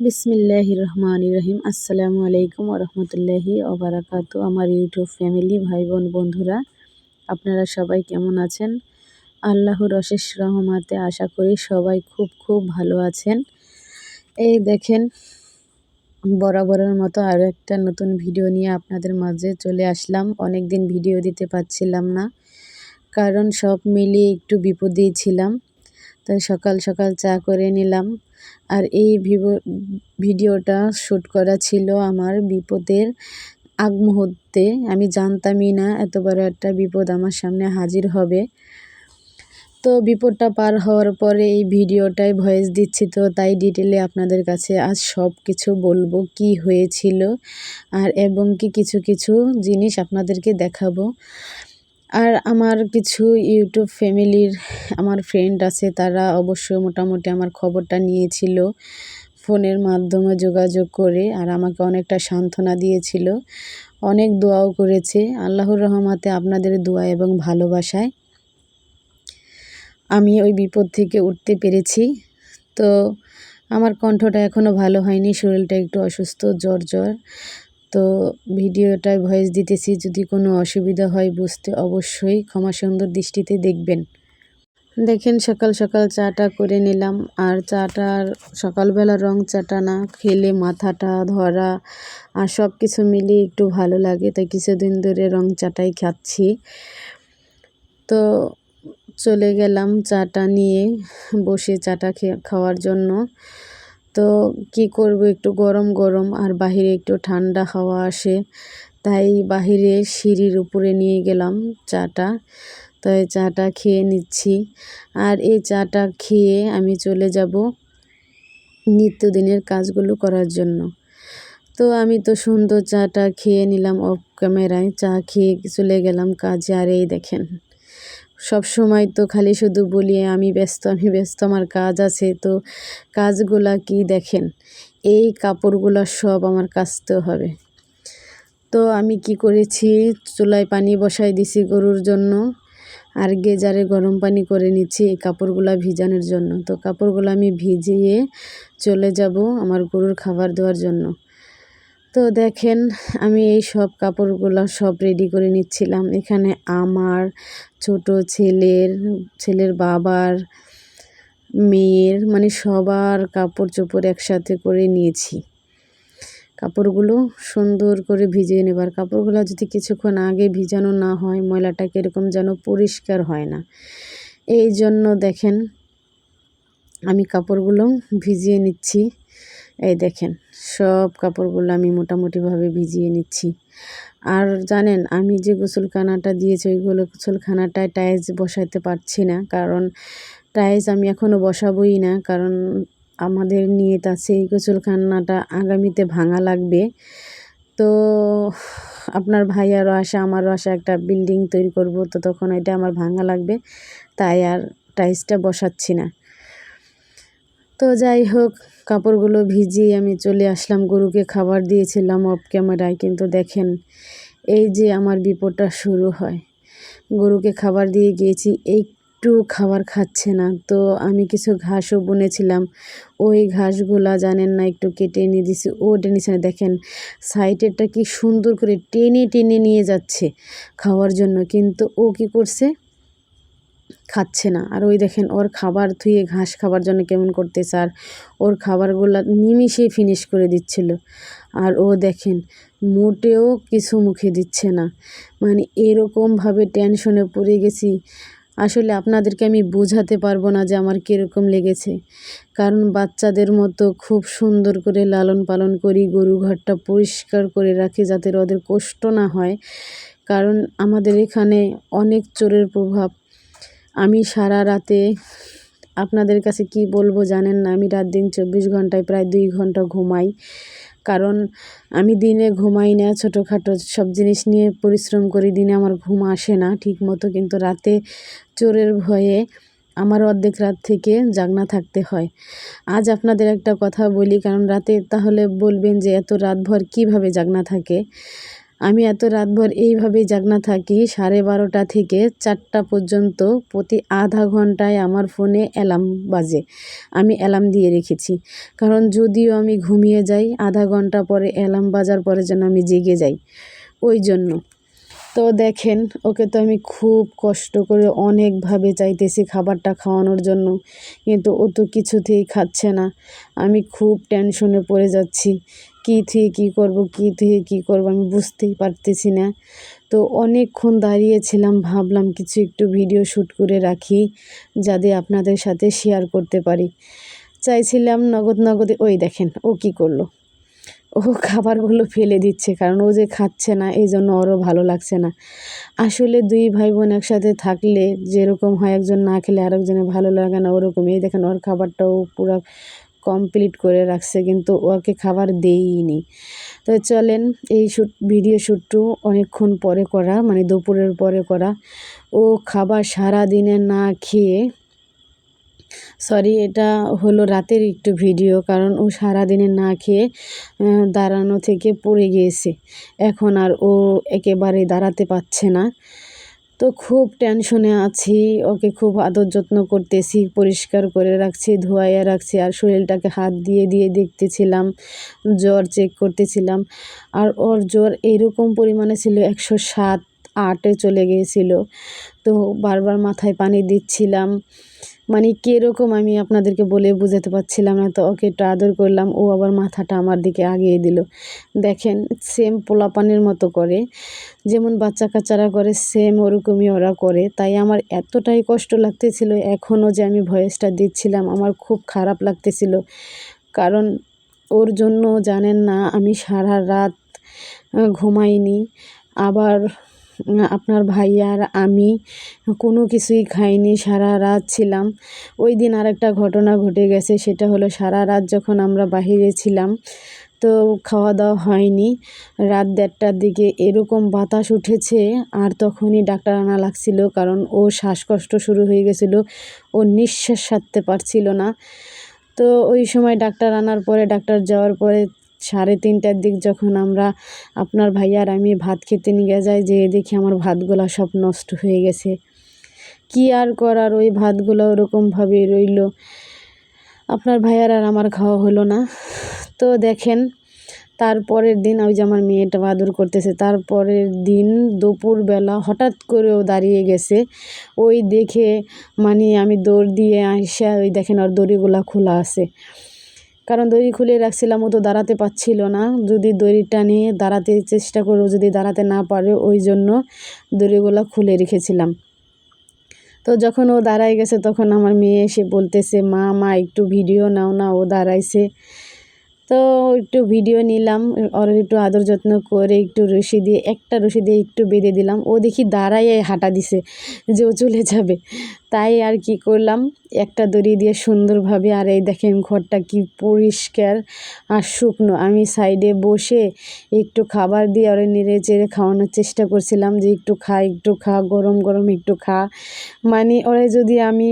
বিসমিল্লাহ রহমান রহিম। আসসালামু আলাইকুম রহমতুল্লাহি ওবরাকাত আমার ইউটিউব ফ্যামিলি ভাই বোন বন্ধুরা, আপনারা সবাই কেমন আছেন? আল্লাহর অশেষ রহমাতে আশা করি সবাই খুব খুব ভালো আছেন। এই দেখেন, বরাবরের মতো আরও একটা নতুন ভিডিও নিয়ে আপনাদের মাঝে চলে আসলাম। অনেক দিন ভিডিও দিতে পারছিলাম না, কারণ সব মিলিয়ে একটু বিপদেই ছিলাম। তাই সকাল সকাল চা করে নিলাম। আর এই ভিডিওটা শ্যুট করা ছিল আমার বিপদের আগ মুহূর্তে। আমি জানতামই না এত বড় একটা বিপদ আমার সামনে হাজির হবে। তো বিপদটা পার হওয়ার পরে এই ভিডিওটাই ভয়েস দিচ্ছি তো তাই ডিটেলে আপনাদের কাছে আজ সব কিছু বলব, কি হয়েছিল আর এবং কি কিছু কিছু জিনিস আপনাদেরকে দেখাবো। আর আমার কিছু ইউটিউব ফ্যামিলির আমার ফ্রেন্ড আছে, তারা অবশ্য মোটামুটি আমার খবরটা নিয়েছিল ফোনের মাধ্যমে যোগাযোগ করে আর আমাকে অনেকটা সান্ত্বনা দিয়েছিল। অনেক দোয়াও করেছে। আল্লাহর রহমাতে আপনাদের দোয়া এবং ভালোবাসায় আমি ওই বিপদ থেকে উঠতে পেরেছি। তো আমার কণ্ঠটা এখনও ভালো হয়নি, শরীরটা একটু অসুস্থ জ্বর জ্বর তো ভিডিওটায় ভয়েস দিতেছি, যদি কোনো অসুবিধা হয় বুঝতে অবশ্যই ক্ষমা সুন্দর দৃষ্টিতে দেখবেন। দেখেন সকাল সকাল চাটা করে নিলাম, আর চাটার সকালবেলা রং চাটা না, খেলে মাথাটা ধরা আর সব কিছু মিলিয়ে একটু ভালো লাগে, তাই কিছুদিন ধরে রং চাটাই খাচ্ছি। তো চলে গেলাম চাটা নিয়ে বসে চাটা খাওয়ার জন্য। তো কি করব? একটু গরম গরম। আর বাহিরে একটু ঠান্ডা হাওয়া আসে। তাই বাহিরে সিঁড়ির উপরে নিয়ে গেলাম চাটা। তাই চাটা খেয়ে নিচ্ছি। আর এই চাটা খেয়ে আমি চলে যাব নিত্যদিনের কাজগুলো করার জন্য। তো আমি তো সুন্দর চাটা খেয়ে নিলাম অফ ক্যামেরায়। চা খেয়ে চলে গেলাম কাজে। আর এই দেখেন। সব সময় তো খালি শুধু বলি আমি ব্যস্ত আমি ব্যস্ত, আমার কাজ আছে, তো কাজগুলা কি দেখেন? এই কাপড়গুলো সব আমার কাচতে হবে। তো আমি কি করেছি? চুলায় পানি বসাই দিছি গরুর জন্য, আর গেজারে গরম পানি করে নিচ্ছি এই কাপড়গুলো ভিজানোর জন্য। তো কাপড়গুলো আমি ভিজিয়ে চলে যাব আমার গরুর খাবার দেওয়ার জন্য। তো দেখেন, আমি এই সব কাপড়গুলো সব রেডি করে নিচ্ছিলাম। এখানে আমার ছোট ছেলের ছেলের বাবার, মেয়ের মানে সবার কাপড় চোপড় একসাথে করে নিয়েছি। কাপড়গুলো সুন্দর করে ভিজিয়ে নেবার। কাপড়গুলো যদি কিছুক্ষণ আগে ভিজানো না হয় ময়লাটা কীরকম যেন পরিষ্কার হয় না। এই জন্য দেখেন, আমি কাপড়গুলো ভিজিয়ে নিচ্ছি। এই দেখেন, সব কাপড়গুলো আমি মোটামুটিভাবে ভিজিয়ে নিচ্ছি। আর জানেন, আমি যে গোসলখানাটা দিয়েছি, ওইগুলো গোসলখানাটায় টাইলস বসাতে পারছি না, কারণ টাইলস আমি এখনও বসাবই না, কারণ আমাদের নিয়ে আছে এই গোসলখানাটা আগামীতে ভাঙা লাগবে। তো আপনার ভাইয়ারও আসা আমারও আসা একটা বিল্ডিং তৈরি করব, তো তখন এটা আমার ভাঙা লাগবে, তাই আর টাইলসটা বসাচ্ছি না। তো যাই হোক, কাপড়গুলো ভিজিয়ে আমি চলে আসলাম। গরুকে খাবার দিয়েছিলাম অফ ক্যামেরায় কিন্তু দেখেন, এই যে আমার বিপদটা শুরু হয়। গরুকে খাবার দিয়ে গিয়েছি, একটু খাবার খাচ্ছে না। তো আমি কিছু ঘাসও বুনেছিলাম। ওই ঘাসগুলা জানেন না, একটু কেটে এনে দিছি। ও টেনেছে না দেখেন, সাইডেরটা কি সুন্দর করে টেনে টেনে নিয়ে যাচ্ছে খাওয়ার জন্য। কিন্তু ও কি করছে? খাচ্ছে না। আর ওই দেখেন, ওর খাবার ধুয়ে ঘাস খাবার জন্য কেমন করতেছে, আর ওর খাবারগুলো নিমিষেই ফিনিশ করে দিচ্ছিল। আর ও দেখেন, মোটেও কিছু মুখে দিচ্ছে না। মানে এরকমভাবে টেনশনে পড়ে গেছি। আসলে আপনাদেরকে আমি বোঝাতে পারব না যে আমার কীরকম লেগেছে। কারণ বাচ্চাদের মতো খুব সুন্দর করে লালন পালন করি, গরু ঘরটা পরিষ্কার করে রাখি যাতে ওদের কষ্ট না হয়। কারণ আমাদের এখানে অনেক চোরের প্রভাব। আমি সারা রাতে আপনাদের কাছে কি বলব জানেন না, আমি রাত দিন চব্বিশ ঘন্টায় প্রায় দুই ঘণ্টা ঘুমাই। কারণ আমি দিনে ঘুমাই না, ছোটোখাটো সব জিনিস নিয়ে পরিশ্রম করি, দিনে আমার ঘুম আসে না ঠিক মতো কিন্তু রাতে চোরের ভয়ে আমার অর্ধেক রাত থেকে জাগনা থাকতে হয়। আজ আপনাদের একটা কথা বলি, কারণ রাতে তাহলে বলবেন যে এত রাতভর কীভাবে জাগনা থাকে? আমি এত রাতভর এইভাবেই জাগনা থাকি, সাড়ে বারোটা থেকে চারটা পর্যন্ত প্রতি আধা ঘন্টায় আমার ফোনে অ্যালার্ম বাজে। আমি অ্যালার্ম দিয়ে রেখেছি। কারণ যদিও আমি ঘুমিয়ে যাই, আধা ঘণ্টা পরে অ্যালার্ম বাজার পরে যেন আমি জেগে যাই। ওই জন্য। তো দেখেন, ওকে তো আমি খুব কষ্ট করে অনেকভাবে চাইতেছি খাবারটা খাওয়ানোর জন্য। কিন্তু ও তো কিছুতেই খাচ্ছে না। আমি খুব টেনশনে পড়ে যাচ্ছি। কী থেকে কী করব, কী থেকে কী করব আমি বুঝতেই পারতেছি না। তো অনেকক্ষণ দাঁড়িয়েছিলাম, ভাবলাম কিছু একটু ভিডিও শ্যুট করে রাখি, যাতে আপনাদের সাথে শেয়ার করতে পারি। চাইছিলাম নগদ নগদে, ওই দেখেন, ও কি করল। ও খাবারগুলো ফেলে দিচ্ছে, কারণ ও যে খাচ্ছে না, এই জন্য ওরও ভালো লাগছে না। আসলে দুই ভাই বোন একসাথে থাকলে যেরকম হয়, একজন না খেলে আরেকজনের ভালো লাগে না ওরকম এই দেখেন, ওর খাবারটাও পুরো কমপ্লিট করে রাখছে, কিন্তু ওকে খাবার দেইনি। তো চলেন, এই শ্যুট ভিডিও শ্যুটটু অনেকক্ষণ পরে করা মানে দুপুরের পরে করা। ও খাবার সারা দিনে না খেয়ে সরি এটা হলো রাতের একটু ভিডিও কারণ ও সারাদিনে না খেয়ে দাঁড়ানো থেকে পড়ে গিয়েছে। এখন আর ও একেবারে দাঁড়াতে পারছে না। তো খুব টেনশনে আছি, ওকে খুব আদর যত্ন করতেছি, পরিষ্কার করে রাখছি, ধোয়াইয়া রাখছি, আর শরীরটাকে হাত দিয়ে দিয়ে দেখতেছিলাম, জ্বর চেক করতেছিলাম, আর ওর জ্বর এরকম পরিমাণে ছিল, একশো সাত আটে চলে গিয়েছিল। তো বারবার মাথায় পানি দিচ্ছিলাম মানে কীরকম আমি আপনাদেরকে বলে বোঝাতে পারছিলাম না। তো ওকে একটু আদর করলাম। ও আবার মাথাটা আমার দিকে আগিয়ে দিল। দেখেন সেম পোলাপানের মতো করে। যেমন বাচ্চা কাচ্চারা করে সেম ওরকমই ওরা করে। তাই আমার এতটাই কষ্ট লাগতেছিল এখনও যে আমি ভয়েসটা দিচ্ছিলাম। আমার খুব খারাপ লাগতেছিল। কারণ ওর জন্য জানেন না, আমি সারা রাত ঘুমাইনি। আবার আপনার ভাই আর আমি কোনো কিছুই খাইনি, সারা রাত ছিলাম। ওই দিন আরেকটা ঘটনা ঘটে গেছে, সেটা হলো সারা রাত যখন আমরা বাহিরে ছিলাম, তো খাওয়া দাওয়া হয়নি। রাত দেড়টার দিকে এরকম বাতাস উঠেছে, আর তখনই ডাক্তার আনা লাগছিল, কারণ ও শ্বাসকষ্ট শুরু হয়ে গেছিল, ও নিঃশ্বাস সারতে পারছিল না। তো ওই সময় ডাক্তার আনার পরে, ডাক্তার যাওয়ার পরে সাড়ে তিনটার দিক যখন আমরা আপনার ভাইয়ার আমি ভাত খেতে নিয়ে যাই, যে দেখি আমার ভাতগুলো সব নষ্ট হয়ে গেছে। কি আর করার? ওই ভাতগুলো ওরকমভাবে রইল। আপনার ভাইয়ার আর আমার খাওয়া হলো না। তো দেখেন, তারপরের দিন ওই যে আমার মেয়েটা বাদর করতেছে, তারপরের দিন দুপুরবেলা হঠাৎ করে ও দাঁড়িয়ে গেছে। ওই দেখে মানে আমি দৌড় দিয়ে আসা ওই দেখেন আর দড়িগুলা খোলা আছে। কারণ দড়ি খুলে রাখছিলাম, ও তো দাঁড়াতে পারছিল না। যদি দড়িটা নিয়ে দাঁড়াতে চেষ্টা করেও যদি দাঁড়াতে না পারে, ওই জন্য দড়িগুলো খুলে রেখেছিলাম। তো যখন ও দাঁড়ায় গেছে, তখন আমার মেয়ে এসে বলতেছে, মা মা, একটু ভিডিও নাও না, ও দাঁড়াইছে। তো একটু ভিডিও নিলাম, ওর একটু আদর যত্ন করে একটু রশি দিয়ে, একটা রশি দিয়ে একটু বেঁধে দিলাম। ও দেখি দাঁড়াই হাঁটা দিছে যে ও চলে যাবে। তাই আর কি করলাম একটা দড়ি দিয়ে সুন্দরভাবে, আর এই দেখেন ঘরটা কি পরিষ্কার আর শুকনো। আমি সাইডে বসে একটু খাবার দিয়ে ওরা নেড়ে চেড়ে খাওয়ানোর চেষ্টা করছিলাম যে একটু খা একটু খা, গরম গরম একটু খা। মানে ওরা যদি আমি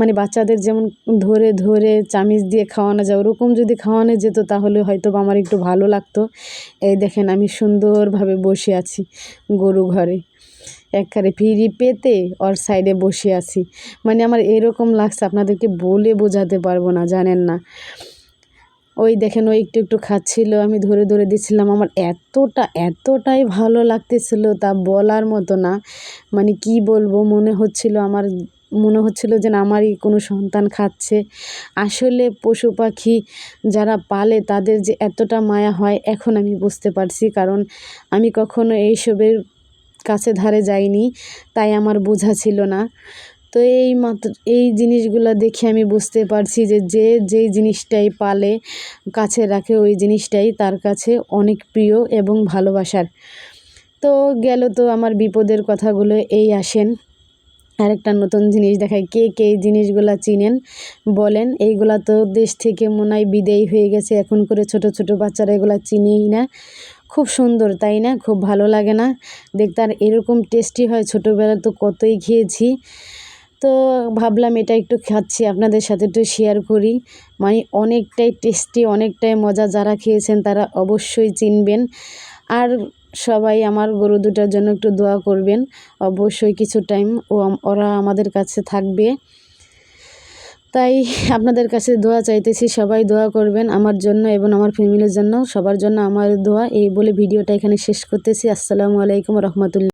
মানে বাচ্চাদের যেমন ধরে ধরে চামিচ দিয়ে খাওয়ানো যায়, ওরকম যদি খাওয়ানো যেত তাহলে হয়তো আমার একটু ভালো লাগতো। এই দেখেন আমি সুন্দরভাবে বসে আছি গরু ঘরে। একবারে ফিরি পেতে ওর সাইডে বসে আছি। মানে আমার এরকম লাগছে, আপনাদেরকে বলে বোঝাতে পারব না, জানেন না। ওই দেখেন ওই একটু একটু খাচ্ছিল, আমি ধরে ধরে দিচ্ছিলাম, আমার এতটা, এতটাই ভালো লাগতেছিল তা বলার মতো না। মানে কি বলব, মনে হচ্ছিল আমার, মনে হচ্ছিল যেন আমারই কোনো সন্তান খাচ্ছে। আসলে পশু পাখি যারা পালে, তাদের যে এতটা মায়া হয়, এখন আমি বুঝতে পারছি। কারণ আমি কখনো এইসবের কাছে ধারে যাইনি, তাই আমার বোঝা ছিল না। তো এই মাত্র, এই জিনিসগুলো দেখে আমি বুঝতে পারছি যে যে যেই জিনিসটাই পালে কাছে রাখে, ওই জিনিসটাই তার কাছে অনেক প্রিয় এবং ভালোবাসার। তো গেল তো আমার বিপদের কথাগুলো, এই আসেন। আরেকটা নতুন জিনিস দেখায় কে কে এই জিনিসগুলা চিনেন? বলেন, এইগুলা তো দেশ থেকে মনে হয় বিদেয়ী হয়ে গেছে, এখন করে ছোট ছোট বাচ্চারা এগুলা চিনেই না। খুব সুন্দর, তাই না? খুব ভালো লাগে না। দেখতে আর এরকম টেস্টি হয়। ছোটোবেলা তো কতই খেয়েছি। তো ভাবলাম এটা একটু খাচ্ছি। আপনাদের সাথে একটু শেয়ার করি। মানে অনেকটাই টেস্টি অনেকটাই মজা যারা খেয়েছেন, তারা অবশ্যই চিনবেন। আর সবাই আমার গরু দুটার জন্য একটু দোয়া করবেন। অবশ্যই কিছু টাইম ও ওরা আমাদের কাছে থাকবে। তাই আপনাদের কাছে দোয়া চাইতেছি, সবাই দোয়া করবেন আমার জন্য এবং আমার ফ্যামিলির জন্য। সবার জন্য আমার দোয়া। এই বলে ভিডিওটা এখানে শেষ করতেছি। আসসালামু আলাইকুম রহমতুল্লাহ।